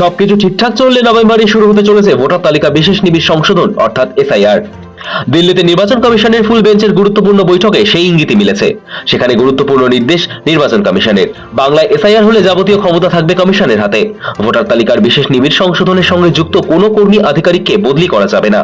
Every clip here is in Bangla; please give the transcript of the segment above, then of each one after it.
সবকিছু ঠিকঠাক চললে নভেম্বরে শুরু হতে চলেছে ভোটার তালিকা বিশেষ নিবিড় সংশোধন অর্থাৎ এসআইআর দিল্লিতে নির্বাচন কমিশনের ফুল বেঞ্চের গুরুত্বপূর্ণ বৈঠকে সেই ইঙ্গিতই মিলেছে। সেখানে গুরুত্বপূর্ণ নির্দেশ নির্বাচন কমিশনের। বাংলায় এসআইআর হলে যাবতীয় ক্ষমতা থাকবে কমিশনের হাতে। ভোটার তালিকার বিশেষ নিবিড় সংশোধনের সঙ্গে যুক্ত কোনো কর্মী আধিকারিককে বদলি করা যাবে না।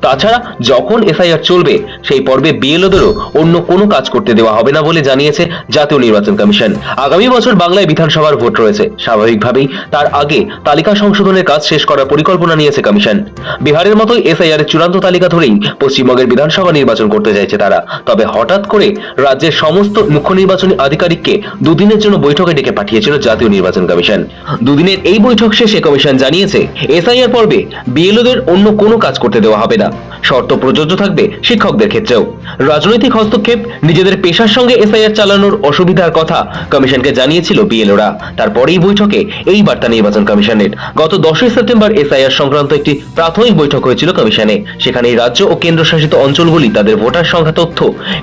তাছাড়া যখন এসআইআর চলবে, সেই পর্বে বিএলওদেরও অন্য কোনো কাজ করতে দেওয়া হবে না বলে জানিয়েছে জাতীয় নির্বাচন কমিশন। আগামী বছর বাংলায় বিধানসভার ভোট রয়েছে। স্বাভাবিকভাবেই তার আগে তালিকা সংশোধনের কাজ শেষ করার পরিকল্পনা নিয়েছে কমিশন। বিহারের মতোই এসআইআর চূড়ান্ত তালিকা ধরেই পশ্চিমবঙ্গের বিধানসভা নির্বাচন করতে চাইছে তারা। তবে হঠাৎ করে রাজ্যের সমস্ত মুখ্য নির্বাচনী আধিকারিককে দুদিনের জন্য বৈঠকে ডেকে পাঠিয়েছিল জাতীয় নির্বাচন কমিশন। দুদিনের এই বৈঠক শেষে কমিশন জানিয়েছে, এসআইআর পর্বে বিএলওদের অন্য কোনো কাজ করতে দেওয়া হবে না। শর্ত প্রযোজ্য থাকবে শিক্ষকদের ক্ষেত্রেও। রাজনৈতিক হস্তক্ষেপ, নিজেদের পেশার সঙ্গে এসআইআর চালানোর অসুবিধার কথা কমিশনকে জানিয়েছিল বিএলওরা। তারপরেই বৈঠকে এই বার্তা নির্বাচন কমিশনের। গত দশই সেপ্টেম্বর এসআইআর সংক্রান্ত একটি প্রাথমিক বৈঠক হয়েছিল কমিশনে। সেখানে রাজ্য ও কেন্দ্রশাসিত অঞ্চলগুলি তাদের ভোটার সংখ্যা তথ্য,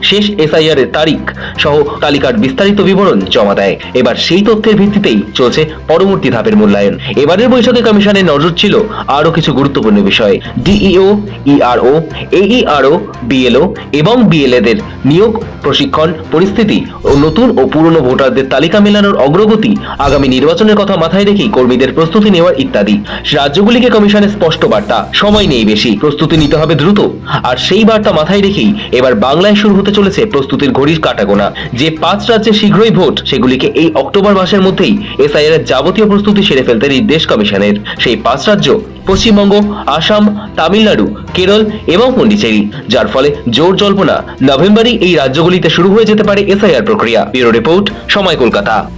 শেষ এসআইআর এর তারিখ সহ তালিকার বিস্তারিত বিবরণ জমা দেয়। এবার সেই তথ্যের ভিত্তিতেই চলছে পরবর্তী ধাপের মূল্যায়ন। এবারের বৈঠকে কমিশনের নজর ছিল আরও কিছু গুরুত্বপূর্ণ বিষয়। ডিইও, ইআরও এইইআরও বিএলও এবং বিএলএদের নিয়োগ, প্রশিক্ষণ, পরিস্থিতি ও নতুন ও পুরনো ভোটারদের তালিকা মেলানোর অগ্রগতি আগামী নির্বাচনের কথা মাথায় রেখেই কর্মীদের প্রস্তুতি নেওয়ার ইত্যাদি। রাজ্যগুলিকে কমিশনের স্পষ্ট বার্তা, সময় নেই বেশি। প্রস্তুতি নিতে হবে দ্রুত। আর সেই বার্তা মাথায় রেখেই এবার বাংলায় শুরু হতে চলেছে প্রস্তুতির ঘড়ির কাটাগোনা। যে পাঁচ রাজ্যে শীঘ্রই ভোট, সেগুলিকে এই অক্টোবর মাসের মধ্যেই এসআইআর এর যাবতীয় প্রস্তুতি সেরে ফেলতে নির্দেশ কমিশনের। সেই পাঁচ রাজ্য, পশ্চিমবঙ্গ, আসাম, তামিলনাড়ু, কেরল এবং পন্ডিচেরি, যার ফলে জোর জল্পনা নভেম্বরেই এই রাজ্যগুলিতে শুরু হয়ে যেতে পারে এসআইআর প্রক্রিয়া। ব্যুরো রিপোর্ট, সময় কলকাতা।